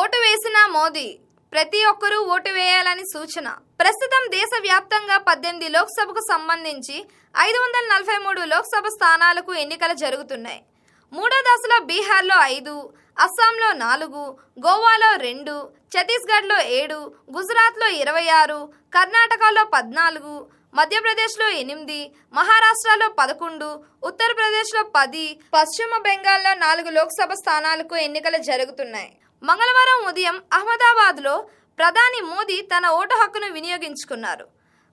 Vote వేసిన మోదీ ప్రతి ఒక్కరూ ఓటు వేయాలని సూచన. ప్రస్తుతం దేశవ్యాప్తంగా పద్దెనిమిది లోక్సభకు సంబంధించి ఐదు వందల నలభై మూడు లోక్సభ స్థానాలకు ఎన్నికలు జరుగుతున్నాయి. మూడో దశలో బీహార్లో ఐదు అస్సాంలో నాలుగు గోవాలో రెండు ఛత్తీస్గఢ్లో ఏడు గుజరాత్లో ఇరవై ఆరు కర్ణాటకలో పద్నాలుగు మధ్యప్రదేశ్లో ఎనిమిది మహారాష్ట్రలో పదకొండు ఉత్తరప్రదేశ్లో పది పశ్చిమ బెంగాల్లో నాలుగు లోక్సభ స్థానాలకు ఎన్నికలు జరుగుతున్నాయి. మంగళవారం ఉదయం అహ్మదాబాద్లో ప్రధాని మోదీ తన ఓటు హక్కును వినియోగించుకున్నారు.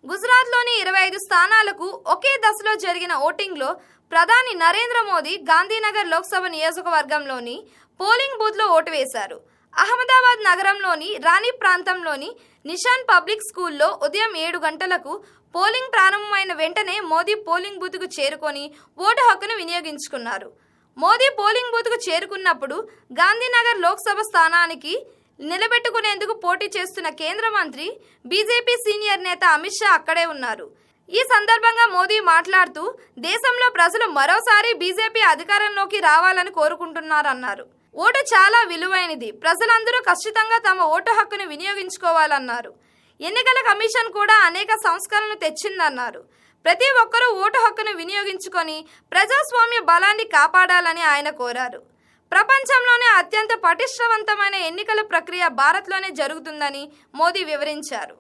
గుజరాత్లోని ఇరవై ఐదు స్థానాలకు ఒకే దశలో జరిగిన ఓటింగ్లో ప్రధాని నరేంద్ర మోదీ గాంధీనగర్ లోక్సభ నియోజకవర్గంలోని పోలింగ్ బూత్లో ఓటు వేశారు. అహ్మదాబాద్ నగరంలోని రాణి ప్రాంతంలోని నిషాన్ పబ్లిక్ స్కూల్లో ఉదయం ఏడు గంటలకు పోలింగ్ ప్రారంభమైన వెంటనే మోదీ పోలింగ్ బూత్కు చేరుకొని ఓటు హక్కును వినియోగించుకున్నారు. మోదీ పోలింగ్ బూత్కు చేరుకున్నప్పుడు గాంధీనగర్ లోక్సభ స్థానానికి నిలబెట్టుకునేందుకు పోటీ చేస్తున్న కేంద్ర మంత్రి బీజేపీ సీనియర్ నేత అమిత్ షా అక్కడే ఉన్నారు. ఈ సందర్భంగా మోదీ మాట్లాడుతూ దేశంలో ప్రజలు మరోసారి బీజేపీ అధికారంలోకి రావాలని కోరుకుంటున్నారన్నారు. ఓటు చాలా విలువైనది. ప్రజలందరూ ఖచ్చితంగా తమ ఓటు హక్కును వినియోగించుకోవాలన్నారు. ఎన్నికల కమిషన్ కూడా అనేక సంస్కరణలు తెచ్చిందన్నారు. ప్రతి ఒక్కరూ ఓటు హక్కును వినియోగించుకొని ప్రజాస్వామ్య బలాన్ని కాపాడాలని ఆయన కోరారు. ప్రపంచంలోనే అత్యంత పటిష్టవంతమైన ఎన్నికల ప్రక్రియ భారత్లోనే జరుగుతుందని మోదీ వివరించారు.